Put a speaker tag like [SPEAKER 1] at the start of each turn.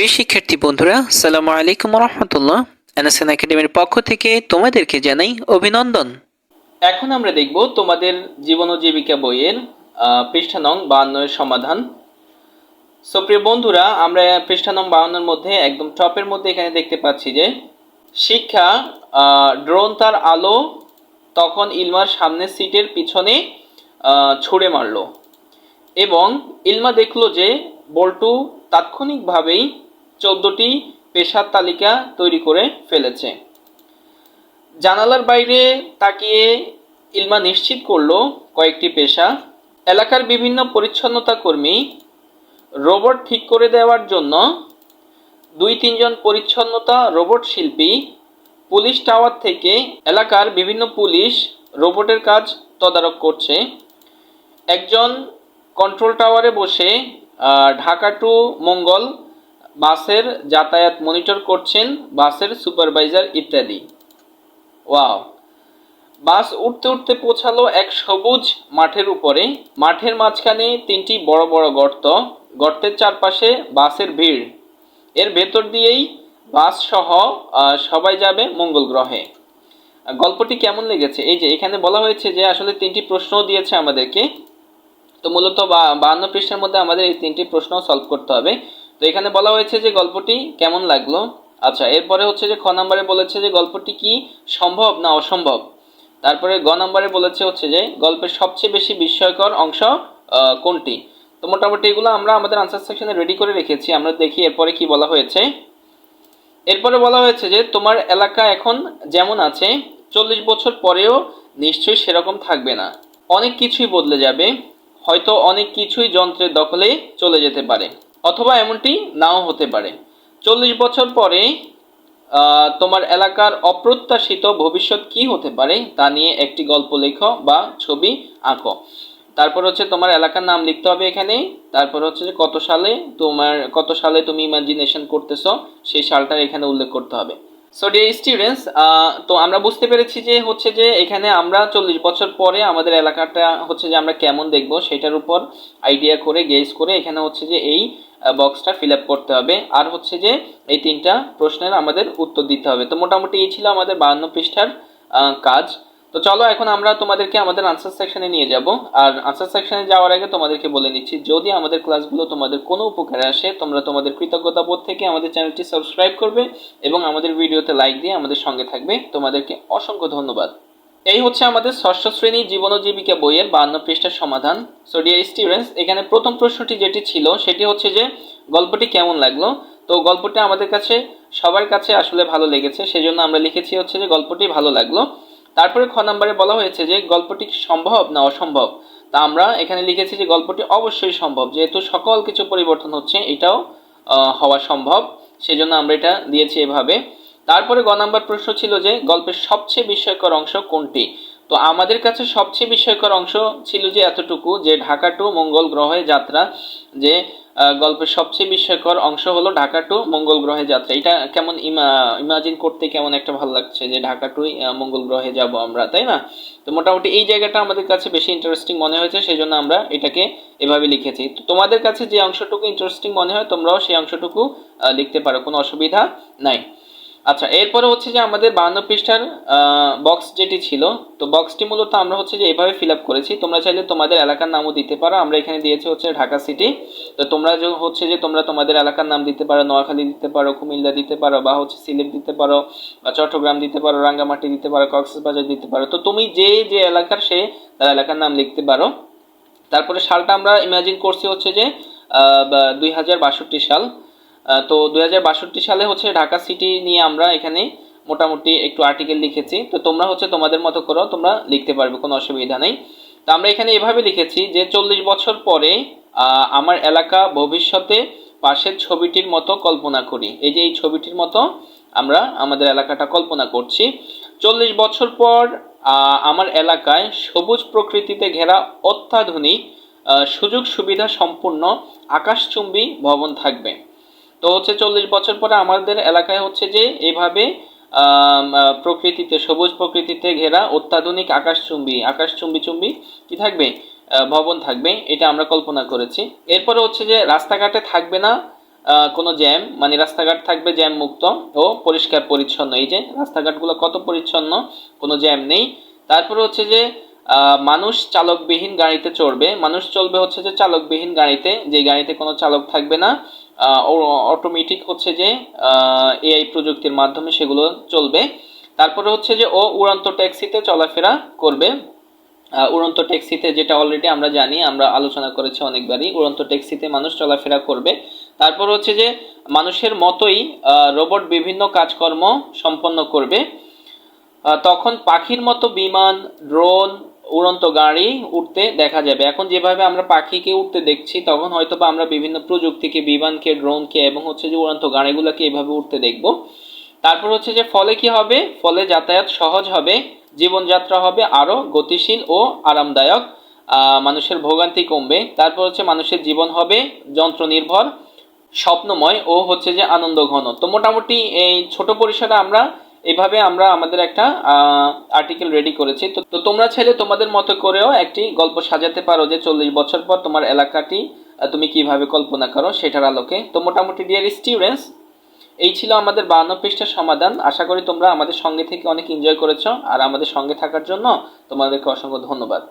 [SPEAKER 1] প্রিয় শিক্ষার্থী বন্ধুরা সালাম আলাইকুম রহমতুল্লাহ এনএসএন একাডেমির পক্ষ থেকে তোমাদেরকে জানাই অভিনন্দন। এখন আমরা দেখব তোমাদের জীবন ও জীবিকা বইয়ের পৃষ্ঠা নং বাহান্নের সমাধান। সো প্রিয় বন্ধুরা, আমরা পৃষ্ঠা নং বাহান্নের মধ্যে, একদম টপের মধ্যে এখানে দেখতে পাচ্ছি যে, শিক্ষা ড্রোন তার আলো তখন ইলমার সামনের সিটের পিছনে ছুঁড়ে মারলো। এবং ইলমা দেখল যে, বল্টু তাৎক্ষণিকভাবেই চোদ্দটি পেশার তালিকা তৈরি করে ফেলেছে। জানালার বাইরে তাকিয়ে ইলমা নিশ্চিত করল কয়েকটি পেশা। এলাকার বিভিন্ন পরিচ্ছন্নতা কর্মী রোবট ঠিক করে দেওয়ার জন্য দুই তিনজন পরিচ্ছন্নতা রোবট শিল্পী, পুলিশ টাওয়ার থেকে এলাকার বিভিন্ন পুলিশ রোবটের কাজ তদারক করছে। একজন কন্ট্রোল টাওয়ারে বসে ঢাকা টু মঙ্গল বাসের যাতায়াত মনিটর করছেন বাসের সুপারভাইজার ইত্যাদি। ওয়াও। বাস উঠতে উঠতে পৌঁছালো এক সবুজ মাঠের উপরে। মাঠের মাঝখানে তিনটি বড় বড় গর্ত। গর্তের চারপাশে বাসের ভিড়। এর ভেতর দিয়েই বাস সহ সবাই যাবে মঙ্গল গ্রহে। গল্পটি কেমন লেগেছে? এই যে, এখানে বলা হয়েছে যে, আসলে তিনটি প্রশ্ন দিয়েছে আমাদেরকে। তো মূলত বা- বাহান্ন পৃষ্ঠার মধ্যে আমাদের এই তিনটি প্রশ্ন সলভ করতে হবে। তো এখানে বলা হয়েছে যে গল্পটি কেমন লাগল। আচ্ছা এরপরে হচ্ছে যে খ নম্বরে বলেছে যে গল্পটি কি সম্ভব না অসম্ভব? তারপরে গ নম্বরে বলেছে হচ্ছে যে গল্পের সবচেয়ে বেশি বিস্ময়কর অংশ কোনটি? তো মোটামুটি এগুলো আমরা আমাদের আনসার সেকশনে রেডি করে রেখেছি, আমরা দেখি এরপরে কি বলা হয়েছে। এরপরে বলা হয়েছে যে তোমার এলাকা এখন যেমন আছে, চল্লিশ বছর পরেও নিশ্চয়ই সেরকম থাকবে না। অনেক কিছুই বদলে যাবে, হয়তো অনেক কিছুই যন্ত্রের দখলে চলে যেতে পারে। অথবা এমনটি নাও হতে পারে। চল্লিশ বছর পরে তোমার এলাকার অপ্রত্যাশিত ভবিষ্যৎ কি হতে পারে তা নিয়ে একটি গল্প লেখো বা ছবি আঁকো। তারপর হচ্ছে তোমার এলাকার নাম লিখতে হবে এখানে। তারপর হচ্ছে যে কত সালে তোমার, কত সালে তুমি ইমাজিনেশন করতেছো, সেই সালটা এখানে উল্লেখ করতে হবে। সো ডিয়ার স্টুডেন্টস তো আমরা বুঝতে পেরেছি যে হচ্ছে যে এখানে আমরা চল্লিশ বছর পরে আমাদের এলাকাটা হচ্ছে যে আমরা কেমন দেখব সেটার উপর আইডিয়া করে গেস করে এখানে হচ্ছে যে এই বক্সটা ফিল আপ করতে হবে। আর হচ্ছে যে এই তিনটা প্রশ্নের আমাদের উত্তর দিতে হবে। তো মোটামুটি এই ছিল আমাদের বাহান্ন পৃষ্ঠার কাজ। তো চলো এখন আমরা তোমাদেরকে আমাদের আনসার সেকশনে নিয়ে যাব। আর আনসার সেকশনে যাওয়ার আগে তোমাদেরকে বলে নিচ্ছি, যদি আমাদের ক্লাসগুলো তোমাদের কোনো উপকারে আসে, তোমরা তোমাদের কৃতজ্ঞতা বোধ থেকে আমাদের চ্যানেলটি সাবস্ক্রাইব করবে এবং আমাদের ভিডিওতে লাইক দিয়ে আমাদের সঙ্গে থাকবে। তোমাদেরকে অসংখ্য ধন্যবাদ। এই হচ্ছে আমাদের ষষ্ঠ শ্রেণি জীবন ও জীবিকা বইয়ের বান্ন পৃষ্ঠার সমাধান। সো ডিয়ার স্টুডেন্টস এখানে প্রথম প্রশ্নটি যেটি ছিল, সেটি হচ্ছে যে, গল্পটি কেমন লাগল? তো গল্পটা আমাদের কাছে, সবার কাছে আসলে ভালো লেগেছে। সেজন্য আমরা লিখেছি হচ্ছে যে, গল্পটি ভালো লাগল। তারপরে খ নম্বরে বলা হয়েছে যে গল্পটি সম্ভব না অসম্ভব? তা আমরা এখানে লিখেছি যে গল্পটি অবশ্যই সম্ভব। যেহেতু সকল কিছু পরিবর্তন হচ্ছে, এটাও হওয়া সম্ভব। সেজন্য আমরা এটা দিয়েছি এভাবে। তারপরে গ নাম্বার প্রশ্ন ছিল যে গল্পের সবচেয়ে বিস্ময়কর অংশ কোনটি? তো আমাদের কাছে সবচেয়ে বিস্ময়কর অংশ ছিল যে এতটুকু, যে ঢাকা টু মঙ্গল গ্রহে যাত্রা, যে গল্পের সবচেয়ে বিস্ময়কর অংশ হলো ঢাকা টু মঙ্গল গ্রহে যাত্রা। এটা কেমন ইমাজিন করতে কেমন একটা ভালো লাগছে যে ঢাকা টু মঙ্গল গ্রহে যাব আমরা, তাই না? তো মোটামুটি এই জায়গাটা আমাদের কাছে বেশি ইন্টারেস্টিং মনে হয়েছে সেই জন্য আমরা এটাকে এভাবে লিখেছি। তো তোমাদের কাছে যে অংশটুকু ইন্টারেস্টিং মনে হয়, তোমরাও সেই অংশটুকু লিখতে পারো, কোনো অসুবিধা নাই। আচ্ছা এরপরে হচ্ছে যে আমাদের বাহান্ন পৃষ্ঠার বক্স যেটি ছিল, তো বক্সটি মূলত আমরা হচ্ছে যে এভাবে ফিল আপ করেছি। তোমরা চাইলে তোমাদের এলাকার নামও দিতে পারো। আমরা এখানে দিয়েছি হচ্ছে ঢাকা সিটি তো তোমরা হচ্ছে যে তোমরা তোমাদের এলাকার নাম দিতে পারো, নোয়াখালী দিতে পারো, কুমিল্লা দিতে পারো, বা হচ্ছে সিলেট দিতে পারো, বা চট্টগ্রাম দিতে পারো, রাঙ্গামাটি দিতে পারো, কক্সবাজার দিতে পারো। তো তুমি যে যে এলাকার, সে তার এলাকার নাম লিখতে পারো। তারপরে সালটা আমরা ইমাজিন করছি হচ্ছে যে দুই হাজার বাষট্টি সাল। তো দুই হাজার বাষট্টি সালে হচ্ছে ঢাকা সিটি নিয়ে আমরা এখানে মোটামুটি একটু আর্টিকেল লিখেছি। তো তোমরা হচ্ছে তোমাদের মতো করো তোমরা লিখতে পারবে, কোনো অসুবিধা নেই। তো আমরা এখানে এভাবে লিখেছি যে চল্লিশ বছর পরে আমার এলাকা ভবিষ্যতে পাশের ছবিটির মতো কল্পনা করি। এই যে এই ছবিটির মতো আমরা আমাদের এলাকাটা কল্পনা করছি। চল্লিশ বছর পর আমার এলাকায় সবুজ প্রকৃতিতে ঘেরা অত্যাধুনিক সুযোগ সুবিধা সম্পূর্ণ আকাশচুম্বী ভবন থাকবে। তো হচ্ছে চল্লিশ বছর পরে আমাদের এলাকায় হচ্ছে যে এভাবে প্রকৃতিতে, সবুজ প্রকৃতিতে ঘেরা অত্যাধুনিক আকাশচুম্বী আকাশচুম্বী চুম্বী কি থাকবে? ভবন থাকবে, এটা আমরা কল্পনা করেছি। এরপরে হচ্ছে যে রাস্তাঘাটে থাকবে না কোনো জ্যাম মানে রাস্তাঘাট থাকবে জ্যাম মুক্ত ও পরিষ্কার পরিচ্ছন্ন। এই যে রাস্তাঘাটগুলো কত পরিচ্ছন্ন, কোনো জ্যাম নেই। তারপরে হচ্ছে যে মানুষ চালকবিহীন গাড়িতে চড়বে। মানুষ চলবে হচ্ছে যে চালকবিহীন গাড়িতে, যে গাড়িতে কোনো চালক থাকবে না। অটোমেটিক হচ্ছে যে এআই প্রযুক্তির মাধ্যমে সেগুলো চলবে। তারপরে হচ্ছে যে ও উড়ন্ত ট্যাক্সিতে চলাফেরা করবে। উড়ন্ত ট্যাক্সিতে যেটা অলরেডি আমরা জানি, আমরা আলোচনা করেছি অনেকবারই, উড়ন্ত ট্যাক্সিতে মানুষ চলাফেরা করবে। তারপর হচ্ছে যে মানুষের মতোই রোবট বিভিন্ন কাজকর্ম সম্পন্ন করবে। তখন পাখির মতো বিমান ড্রোন উড়ন্ত গাড়ি উঠতে দেখা যাবে। এখন যেভাবে আমরা পাখিকে উঠতে দেখছি, তখন হয়তো বা আমরা বিভিন্ন প্রযুক্তিকে, বিমানকে, ড্রোনকে এবং হচ্ছে যে উড়ন্ত গাড়িগুলোকে এভাবে উঠতে দেখব। তারপর হচ্ছে যে ফলে কি হবে? ফলে যাতায়াত সহজ হবে, জীবনযাত্রা হবে আরও গতিশীল ও আরামদায়ক মানুষের ভোগান্তি কমবে। তারপর হচ্ছে মানুষের জীবন হবে যন্ত্র নির্ভর স্বপ্নময় ও হচ্ছে যে আনন্দ ঘন তো মোটামুটি এই ছোট পরিসরে আমরা এভাবে আমরা আমাদের একটা আর্টিকেল রেডি করেছি। তো তোমরা চাইলে তোমাদের মতো করেও একটি গল্প সাজাতে পারো যে চল্লিশ বছর পর তোমার এলাকাটি তুমি কীভাবে কল্পনা করো সেটার আলোকে। তো মোটামুটি ডিয়ার স্টুডেন্টস এই ছিল আমাদের বান্ন পৃষ্ঠার সমাধান। আশা করি তোমরা আমাদের সঙ্গে থেকে অনেক এনজয় করেছ। আর আমাদের সঙ্গে থাকার জন্য তোমাদেরকে অসংখ্য ধন্যবাদ।